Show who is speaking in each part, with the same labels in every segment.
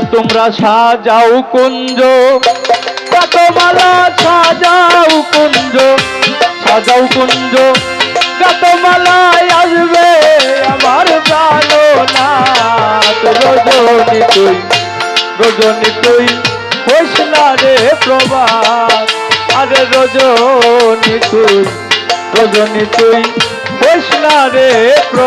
Speaker 1: তোমরা সাজাও কুঞ্জ। গাতমালা সাজাও কুঞ্জ। সাজাও কুঞ্জ। গাতমালায় আসবে আমার প্রাণো না রজনী তুই রজনী তুই, হোস রে প্রভাত। আরে রজনী তুই রজনী তুই, হোস রে প্রভাত।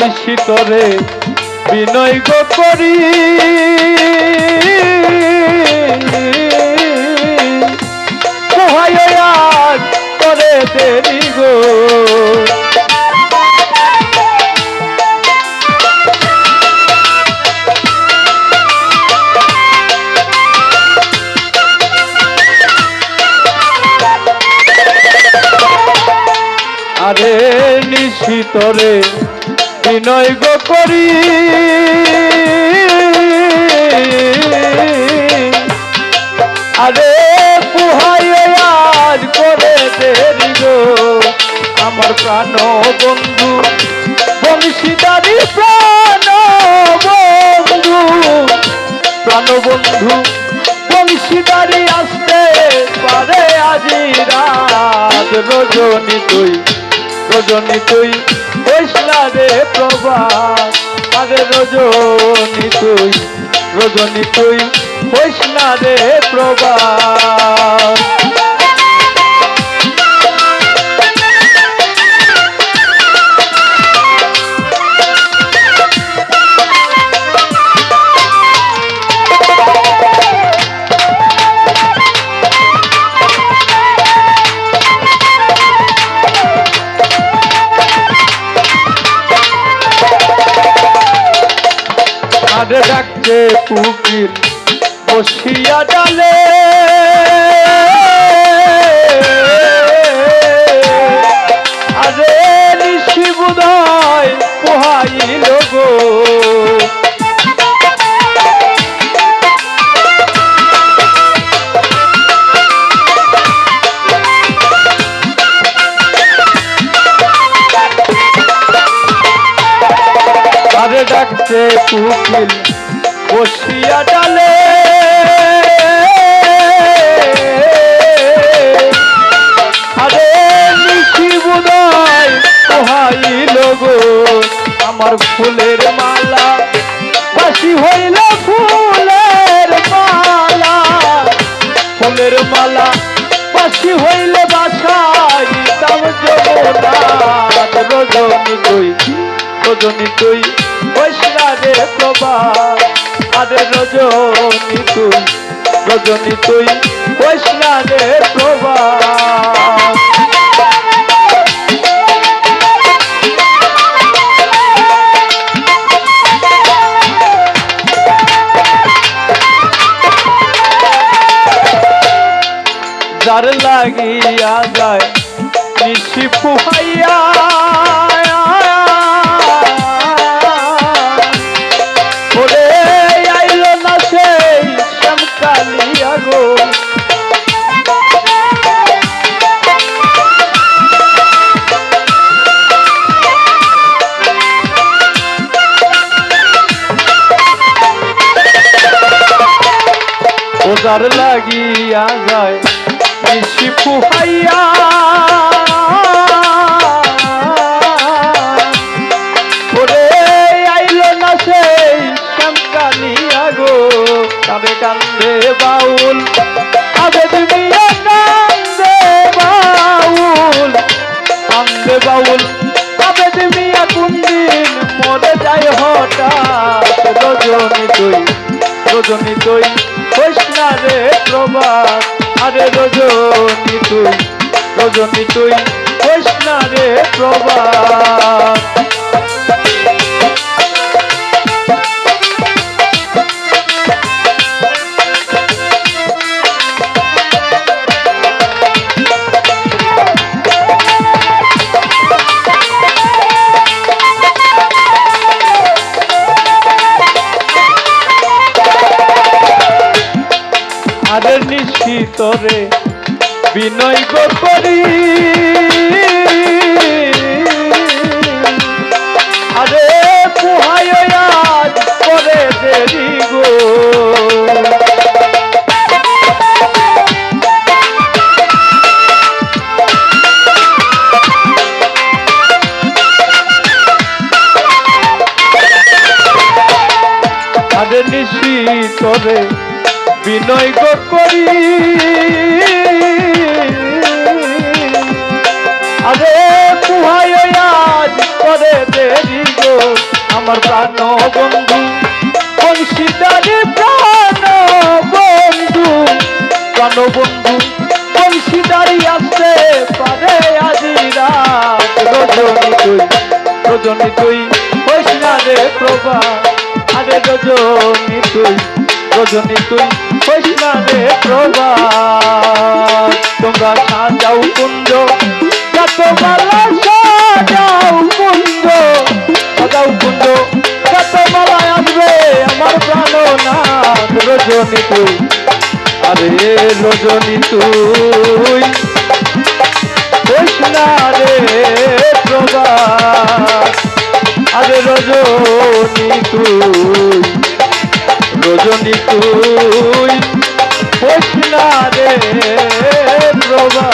Speaker 1: নিশ্চিতরে বিনয় গো করি। আজ করে দেরি গো। আরে নিশ্চিতরে বিনয় গো করি। আরে পুহাই আজ করে দেরি গো। আমার প্রাণ বন্ধু, বংশীদারি প্রাণ বন্ধু। প্রাণ বন্ধু, বংশীদারি আসতে পারে আজি রাত। রজনী তুই রজনী তুই বৈষ্ণা রে প্রভাত আরে রজনী তুই রজনী তুই বৈষ্ণা রে প্রভাত ডাকছে কুকিল বসিয়া ডালে। ডাকছে কুকিল বসিয়া ডালে। আরে নিশি বুদয় পোহাইল গো আমার ফুলের আরে রজনী তুই রজনী তুই বৈষ্ণারে প্রভা যার লাগিয়া যায় নিশি পুহাইয়া ওজার লাগিয়া যায় নিশি পুহাইয়া ওরে আইল না সেই শ্যামকালিয়া গো তবে কান্দে বাউল আবেদ মিয়া কান্দে বাউল কান্দে বাউল আবেদ মিয়া কুন্দিন মরে যায় হঠাৎ, রজনী তুই রজনী তুই কৃষ্ণা রে প্রভাত আরে রজনী তুই রজনী তুই কৃষ্ণা রে প্রভাত নিশ্চিতরে বিনয় গোপরী আমার প্রাণ বন্ধু। বংশীদারি প্রাণ বন্ধু। প্রাণ বন্ধু বংশীদারি আসতে পারে আজি রাত। তুই, রজনী তুই না রে প্রভা। আরে রজনী তুই রজনী তুই না রে প্রভা। তোমরা সাজাও কুঞ্জ, যত মালা রজনী তুই। আরে রজনী তুই। না রে প্রভা। আরে রজনী তুই। রজনী তুই। রে প্রভা।